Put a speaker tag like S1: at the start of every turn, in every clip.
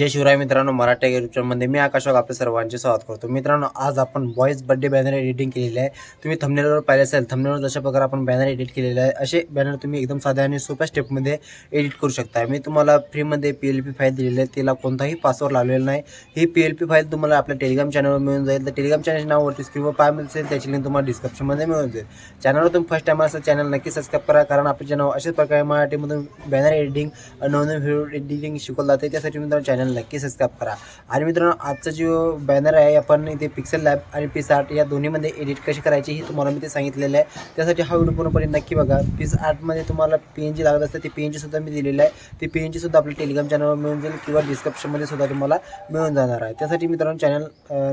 S1: जय शिवराय मित्रांनो मराठी युट्यूबमध्ये मी आकाशवाग आपल्या सर्वांचे स्वागत करतो. मित्रांनो आज आपण बॉईज बर्थडे बॅनर एडिटिंग केलेलं आहे. तुम्ही थंबनेलवर पाहिले असेल थंबनेलवर जशा प्रकारे आपण बॅनर एडिट केलेलं आहे असे बॅनर तुम्ही एकदम साध्या आणि सोप्या स्टेपमध्ये एडिट करू शकता मी तुम्हाला फ्रीमध्ये पी एल पी फाईल दिलेली आहे तिला कोणताही पासवर्ड लावलेला नाही. ही पी एल पी फाईल तुम्हाला आपल्या टेलिग्राम चॅनलवर मिळून जाईल. तर टेलिग्राम चॅनलच्या नावावरती स्क्रीनवर पाय मिळेल त्याची लिंक तुम्हाला डिस्क्रिप्शनमध्ये मिळून जाईल. चॅनलवर तुम्ही फर्स्ट टाइम असं चॅनल नक्की सबस्क्राईब करा कारण आपले चॅनल अशाच प्रकारे मराठीमधून बॅनर एडिटिंग नवनवीन व्हिडिओ एडिटिंग शिकवलं जाते. त्यासाठी मित्रांनो चॅनल नक्की सबस्क्राईब करा. आणि मित्रांनो आजचा जो बॅनर आहे आपण इथे पिक्सेल लॅब आणि पीस आर्ट या दोन्हीमध्ये एडिट कशी करायची ही तुम्हाला मी ते सांगितलेलं आहे. त्यासाठी हा व्हिडिओ पूर्णपणे नक्की बघा. पीस आर्टमध्ये तुम्हाला पी एन जी लागत असते ती पी एन जीसुद्धा मी दिलेलं आहे. ती पी एन जीसुद्धा आपल्या टेलिग्राम चॅनलवर मिळून जाईल किंवा डिस्क्रिप्शनमध्ये सुद्धा तुम्हाला मिळून जाणार आहे. त्यासाठी मित्रांनो चॅनल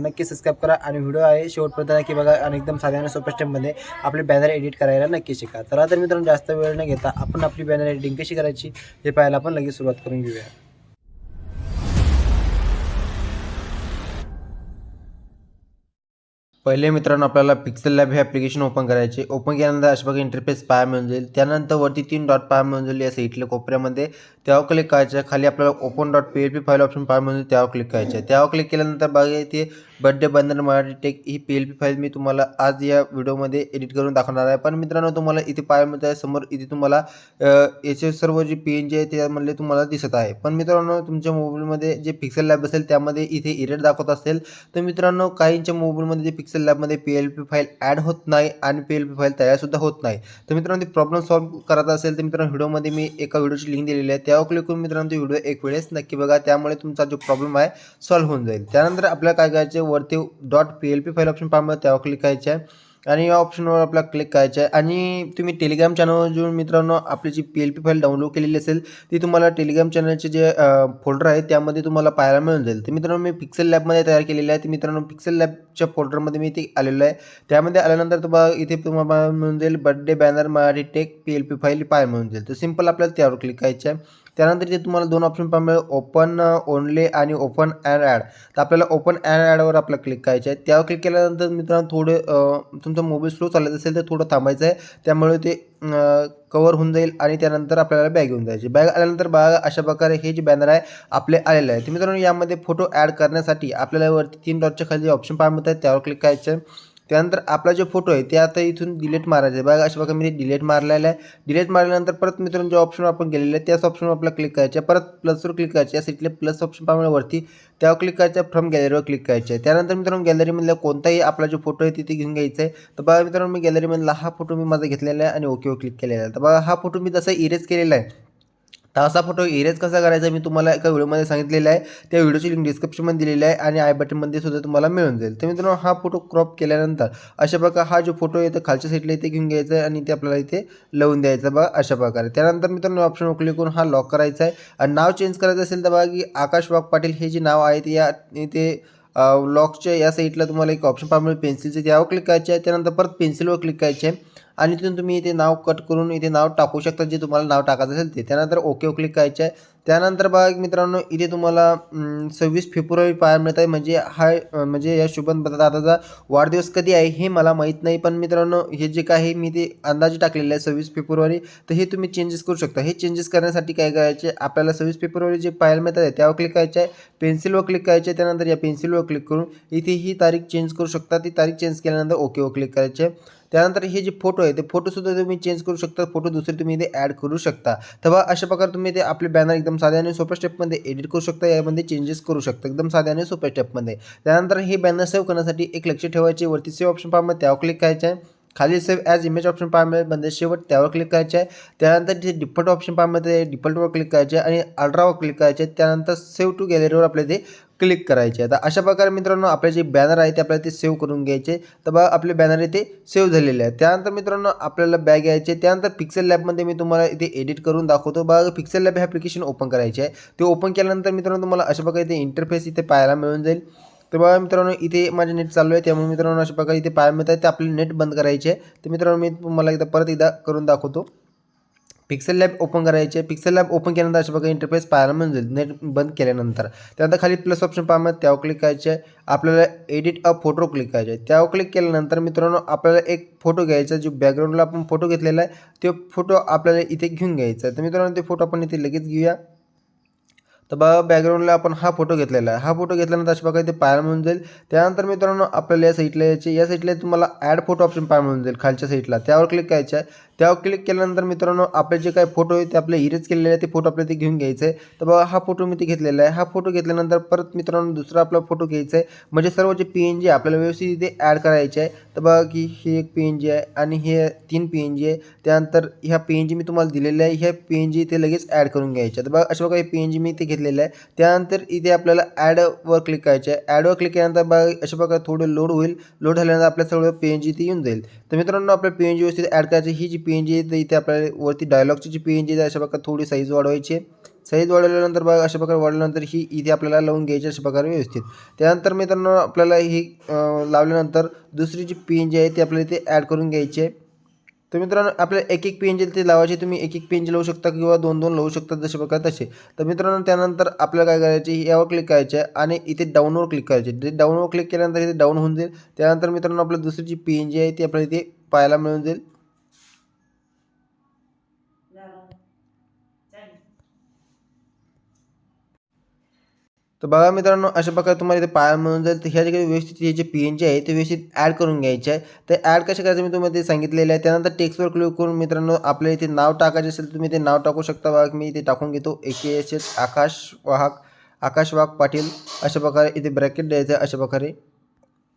S1: नक्की सबस्क्राईब करा. आणि व्हिडिओ आहे शेवटपर्यंत नक्की बघा. आणि एकदम साध्या आणि सोप्या स्टेपमध्ये आपले बॅनर एडिट करायला नक्की शिका. चला तर मित्रांनो जास्त वेळ न घेता आपण आपली बॅनर एडिटिंग कशी करायची हे पाहायला आपण लगेच सुरुवात करून घेऊया. पहिले मित्रांनो आपल्याला पिक्सेल लॅब हे ॲप्लिकेशन ओपन करायचे. ओपन केल्यानंतर अशा प्रकारे इंटरफेस पाय मिळून जाईल. त्यानंतर वरती तीन डॉट पाय मिळून जाईल असं इथल्या कोपऱ्यामध्ये. त्यावर क्लिक करायचं. खाली आपल्याला open dot P L P file option पाय मिळून जाईल. त्यावर क्लिक करायचं. त्यावर क्लिक केल्यानंतर बघा इथे बड्डे बंधन मराठी टेक ही पी एल पी फाईल मी तुम्हाला आज या व्हिडिओमध्ये एडिट करून दाखवणार आहे. पण मित्रांनो तुम्हाला इथे पाय मिळत आहे. समोर इथे तुम्हाला याचे सर्व जे पी एन जी आहे त्यामधले तुम्हाला दिसत आहे. पण मित्रांनो तुमच्या मोबाईलमध्ये जे पिक्सेल लॅब असेल त्यामध्ये इथे इरेट दाखवत असेल. तर मित्रांनो काहींच्या मोबाईलमध्ये जे पिक्सेल लॅबमध्ये P L P file add होत नाही आणि पी एल पी फाईल तयारसुद्धा होत नाही. तर मित्रांनो ती प्रॉब्लेम सॉल्व्ह करत असेल तर मित्रांनो व्हिडिओमध्ये मी एका व्हिडिओची लिंक दिलेली आहे. त्यावर क्लिक करून मित्रांनो तो व्हिडिओ एक वेळेस नक्की बघा. त्यामुळे तुमचा जो प्रॉब्लेम आहे सॉल्व्ह होऊन जाईल. त्यानंतर आपल्याला काय करायचे वरती dot P L P file option पाहिजे त्यावर क्लिक करायचे आहे. आणि या ऑप्शनवर आपल्याला क्लिक करायचं आहे आणि तुम्ही टेलिग्राम चॅनलवर जो मित्रांनो आपली जी P L P file download केलेली असेल ती तुम्हाला टेलिग्राम चॅनलचे जे फोल्डर आहे त्यामध्ये तुम्हाला पाहायला मिळून जाईल. तर मित्रांनो मी पिक्सेल लॅबमध्ये तयार केलेलं आहे. तर मित्रांनो पिक्सेल लॅबच्या फोल्डरमध्ये मी ते आलेलो आहे. त्यामध्ये आल्यानंतर तुम्हाला इथे तुम्हाला मिळून जाईल birthday banner Marathi tech P L P file पाहायला मिळून जाईल. तर सिंपल आपल्याला त्यावर क्लिक करायचं आहे त्यानंतर इथे तुम्हाला दोन ऑप्शन पाहिजे ओपन ओनली आणि ओपन अँड ॲड तर आपल्याला ओपन अँड ॲडवर आपल्याला क्लिक करायचं आहे. त्यावर क्लिक केल्यानंतर मित्रांनो थोडे तुमचा मोबाईल स्लो चालत असेल तर थोडं थांबायचं आहे. त्यामुळे ते कवर होऊन जाईल आणि त्यानंतर आपल्याला बॅग घेऊन जायची. बॅग आल्यानंतर बघा अशा प्रकारे हे जे बॅनर आहे आपले आलेले आहे. तर मित्रांनो यामध्ये फोटो ॲड करण्यासाठी आपल्याला वरती तीन डॉटच्या खाली जे ऑप्शन पाहायला मिळत त्यावर क्लिक करायचं. आहे त्यानंतर आपला जो फोटो आहे ते आता इथून डिलीट मारायचा आहे. बघा अशा प्रकारे मी डिलीट मारलेला आहे. डिलीट मारल्यानंतर परत मित्रांनो जो ऑप्शन आपण गेलेलं आहे त्याच ऑप्शनवर आपल्याला क्लिक करायचं आहे. परत प्लसवर क्लिक करायचे या साईटले प्लस ऑप्शन पाहिजे वरती त्यावर क्लिक करायचं फ्रॉम गॅलरीवर क्लिक करायचं आहे. त्यानंतर मित्रांनो गॅलरीमधला कोणताही आपला जो फोटो आहे तिथे घेऊन घ्यायचा आहे. तर बघा मित्रांनो मी गॅलरीमधला हा फोटो मी माझा घेतलेला आहे आणि ओकेवर क्लिक केलेला आहे. तर बघा हा फोटो मी तसा इरेज केलेला आहे तर असा फोटो इरेज कसा करायचा मी तुम्हाला एका व्हिडिओमध्ये सांगितलेला आहे. त्या व्हिडिओची लिंक डिस्क्रिप्शनमध्ये दिलेली आहे आणि आय बटनमध्ये सुद्धा तुम्हाला मिळून जाईल. तर मित्रांनो हा फोटो क्रॉप केल्यानंतर अशा प्रकारे हा जो फोटो आहे तो खालच्या साईडला इथे घेऊन घ्यायचा आहे आणि ते आपल्याला इथे लावून द्यायचं बघा अशा प्रकारे. त्यानंतर मित्रांनो ऑप्शन क्लिक करून हा लॉक करायचा आहे. आणि नाव चेंज करायचं असेल तर बघा की आकाश वाघ पाटील हे जे नाव आहे ते या इथे लॉकच्या या साईडला तुम्हाला एक ऑप्शन पाहिजे पेन्सिलचे त्यावर क्लिक करायचे आहे. त्यानंतर परत पेन्सिलवर क्लिक करायचे आहे. आणि तिथून तुम्ही इथे नाव कट करून इथे नाव टाकू शकता जे तुम्हाला नाव टाकायचं असेल ते. त्यानंतर ओके क्लिक करायचे आहे. त्यानंतर बघा मित्रांनो इथे तुम्हाला सव्वीस फेब्रुवारी पाहायला मिळत आहे. म्हणजे हा म्हणजे या शुभन दादाचा वाढदिवस कधी आहे हे मला माहीत नाही. पण मित्रांनो हे जे काही मी ते अंदाजे टाकलेले आहे सव्वीस फेब्रुवारी तर हे तुम्ही चेंजेस करू शकता. हे चेंजेस करण्यासाठी काय करायचे? आपल्याला सव्वीस फेब्रुवारी जे पाहायला मिळत आहे त्यावर क्लिक करायचे आहे. पेन्सिलवर क्लिक करायचे आहे. त्यानंतर या पेन्सिलवर क्लिक करून इथे ही तारीख चेंज करू शकता. ती तारीख चेंज केल्यानंतर ओकेवर क्लिक करायचे. आहे त्यानंतर हे जे फोटो आहे ते फोटोसुद्धा तुम्ही चेंज करू शकता फोटो दुसरे तुम्ही इथे ॲड करू शकता. तर बघा अशा प्रकारे तुम्ही ते आपले बॅनर एकदम साध्या आणि सोप्या स्टेपमध्ये एडिट करू शकता यामध्ये चेंजेस करू शकता एकदम साध्या आणि सोप्या स्टेपमध्ये त्यानंतर हे बॅनर सेव्ह करण्यासाठी एक लक्ष ठेवायचे वरती सेव्ह ऑप्शन पाहा त्यावर क्लिक करायचं आहे. खाली सेव्ह ॲज इमेज ऑप्शन पाहा म्हणजे शेवट त्यावर क्लिक करायचे आहे. त्यानंतर जे डिफॉल्ट ऑप्शन पाहा ते डिफॉल्टवर क्लिक करायचे आहे आणि अल्ट्रावर क्लिक करायचे त्यानंतर सेव्ह टू गॅलरीवर आपले ते क्लिक करायचे. आता अशा प्रकारे मित्रांनो आपले जे बॅनर आहे ते आपल्याला ते सेव्ह करून घ्यायचे. तर बघा आपले बॅनर इथे सेव्ह झालेले आहे त्यानंतर मित्रांनो आपल्याला बॅग घ्यायचे त्यानंतर पिक्सेल लॅबमध्ये मी तुम्हाला इथे एडिट करून दाखवतो. बघा पिक्सेल लॅब हे ॲप्लिकेशन ओपन करायचे आहे. ते ओपन केल्यानंतर मित्रांनो तुम्हाला अशा प्रकारे इथे इंटरफेस इथे पाहायला मिळून जाईल. तर बघा मित्रांनो इथे माझे नेट चालू आहे. त्यामुळे मित्रांनो अशा प्रकारे इथे पाहायला मिळत. आहे ते आपले नेट बंद करायचे आहे. तर मित्रांनो मी तुम्हाला एकदा परत एकदा करून दाखवतो. पिक्सेल लॅब ओपन करायचे. पिक्सेल लॅब ओपन केल्यानंतर अशा प्रकारे इंटरफेस पाहायला मिळून जाईल नेट बंद केल्यानंतर. त्यानंतर खाली प्लस ऑप्शन पाहा. त्यावर क्लिक करायचे. आहे आपल्याला एडिट अ फोटो क्लिक करायचे. त्यावर क्लिक केल्यानंतर मित्रांनो आपल्याला एक फोटो घ्यायचा जो बॅकग्राऊंडला आपण फोटो घेतलेला आहे. तो फोटो आपल्याला इथे घेऊन घ्यायचा तर मित्रांनो ते फोटो आपण इथे लगेच घेऊया. तर बघा बॅकग्राऊंडला आपण हा फोटो घेतलेला आहे. हा फोटो घेतल्यानंतर अशा प्रकारे ते पाहायला मिळून जाईल. त्यानंतर मित्रांनो आपल्याला या साईटला यायचे या साईटला तुम्हाला ॲड फोटो ऑप्शन पाहायला मिळून जाईल खालच्या साईटला त्यावर क्लिक करायचं आहे. त्यावर क्लिक केल्यानंतर मित्रांनो आपले जे काही फोटो आहे ते आपले इरेज केलेले आहे ते फोटो आपल्याला ते घेऊन घ्यायचे आहे तर बघा हा फोटो मी ते घेतलेला आहे. हा फोटो घेतल्यानंतर परत मित्रांनो दुसरा आपला फोटो घ्यायचा आहे म्हणजे सर्व जे पी एन जी आपल्याला व्यवस्थित इथे ॲड करायचे आहे. तर बघा की हे एक पी एन जी आहे आणि हे तीन पी एन जी आहे. त्यानंतर ह्या पी एन जी मी तुम्हाला दिलेल्या आहे. ह्या पी एन जी इथे लगेच ॲड करून घ्यायच्या तर बघा अशा प्रकारे पी एन जी मी इथे घेतलेलं आहे. त्यानंतर इथे आपल्याला ॲडवर क्लिक करायचं आहे. ॲडवर क्लिक केल्यानंतर बघा अशा प्रकारे थोडं लोड होईल. लोड झाल्यानंतर आपल्या सगळं पी एन जी ते येऊन जाईल. तर मित्रांनो आपल्या पी एन जी व्यवस्थित ॲड करायची ही जी पी एन जी आहे तर इथे आपल्याला वरती डायलॉगची जी पी एन जी आहे अशा प्रकारे थोडी साईज वाढवायची आहे. साईज वाढवल्यानंतर बघा अशा प्रकारे वाढल्यानंतर ही इथे आपल्याला लावून घ्यायची अशा प्रकारे व्यवस्थित. त्यानंतर मित्रांनो आपल्याला ही लावल्यानंतर दुसरी जी पी एन जी आहे ती आपल्याला इथे ॲड करून घ्यायची आहे. तर मित्रांनो आपल्याला एक एक पेन ते लावायचे तुम्ही एक एक पेन लावू शकता किंवा दोन दोन लावू शकता जसे प्रकारे तसे. तर मित्रांनो त्यानंतर आपल्याला काय करायचे यावर क्लिक करायचे आणि इथे डाऊनवर क्लिक करायचे जे डाऊनवर क्लिक केल्यानंतर इथे डाऊन होऊन जाईल. त्यानंतर मित्रांनो आपल्याला दुसरी जी पी एन जी आहे ती आपल्याला इथे पाहायला मिळून जाईल. तर बघा मित्रांनो अशा प्रकारे तुम्हाला इथे पाहायला मिळून जाईल. तर ह्या ठिकाणी व्यवस्थित हे जे पी एन जी आहे ते व्यवस्थित ॲड करून घ्यायचे आहे. ते ॲड कसे करायचं मी तुम्हाला ते सांगितलेलं आहे. त्यानंतर टेक्स्टवर क्लिक करून मित्रांनो आपल्या इथे नाव टाकायचे असेल तुम्ही ते नाव टाकू शकता. बघा मी इथे टाकून घेतो. ए के एस एस आकाश वाहक आकाश वाघ पाटील अशा प्रकारे इथे ब्रॅकेट द्यायचं आहे अशा प्रकारे.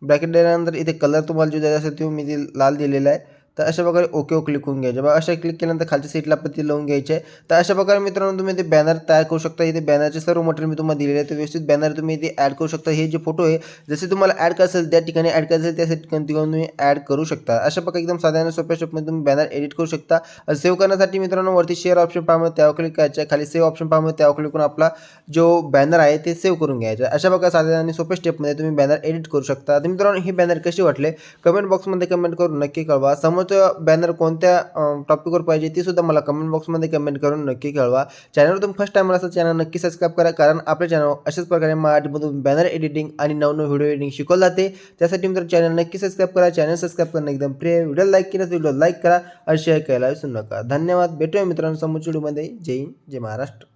S1: ब्रॅकेट दिल्यानंतर इथे कलर तुम्हाला जो द्यायचा असेल तो मी ते लाल दिलेला आहे. तर अशा प्रकारे ओके ओ क्लिक होऊन घ्यायचे. बघा अशा क्लिक केल्यानंतर खालच्या सीटला पण लावून घ्यायचे. आहे तर अशा प्रकारे मित्रांनो तुम्ही ते बॅनर तयार करू शकता. इथे बॅनरचे सर्व मटेरियल मी तुम्हाला दिलेले आहे तर व्यवस्थित बॅनर तुम्ही इथे ॲड करू शकता. हे जे फोटो आहे जसे तुम्हाला ॲड करायचं असेल त्या ठिकाणी ॲड करायचं असेल त्या ठिकाणी तुम्ही ॲड करू शकता. अशा प्रकारे एकदम साधारण सोप्या स्टेपमध्ये तुम्ही बॅनर एडिट करू शकता. सेव्ह करण्यासाठी मित्रांनो वरती शेअर ऑप्शन पाहामुळे त्यावर क्लिक करायचं. खाली सेव्ह ऑप्शन पाहामुळे त्यावर क्लिक करून आपला जो बॅनर आहे ते सेव्ह करून घ्यायचा. अशा प्रकारे साध्या आणि सोप्या स्टेपमध्ये तुम्ही बॅनर एडिट करू शकता. तर मित्रांनो हे बॅनर कसे वाटले? कमेंट बॉक्समध्ये कमेंट करून नक्की कळवा. समोरचं बॅनर कोणत्या टॉपिकवर पाहिजे ती सुद्धा मला कमेंट बॉक्समध्ये कमेंट करून नक्की कळवा. चॅनलवर तुम्ही फर्स्ट टाइम असेल चॅनल नक्की सबस्क्राईब करा कारण आपल्या चॅनल अशाच प्रकारे मराठीमधून बॅनर एडिटिंग आणि नवनव व्हिडिओ एडिटिंग शिकवलं जाते. त्यासाठी मित्र चॅनल नक्की सबस्क्राईब करा चॅनल सबस्क्राईब करणं एकदम प्रिय व्हिडिओ लाईक केलं व्हिडिओ लाईक करा आणि शेअर करायला विसरू नका. धन्यवाद. भेटूया मित्रांनो समोरच्या व्हिडिओमध्ये जय हिंद जय महाराष्ट्र.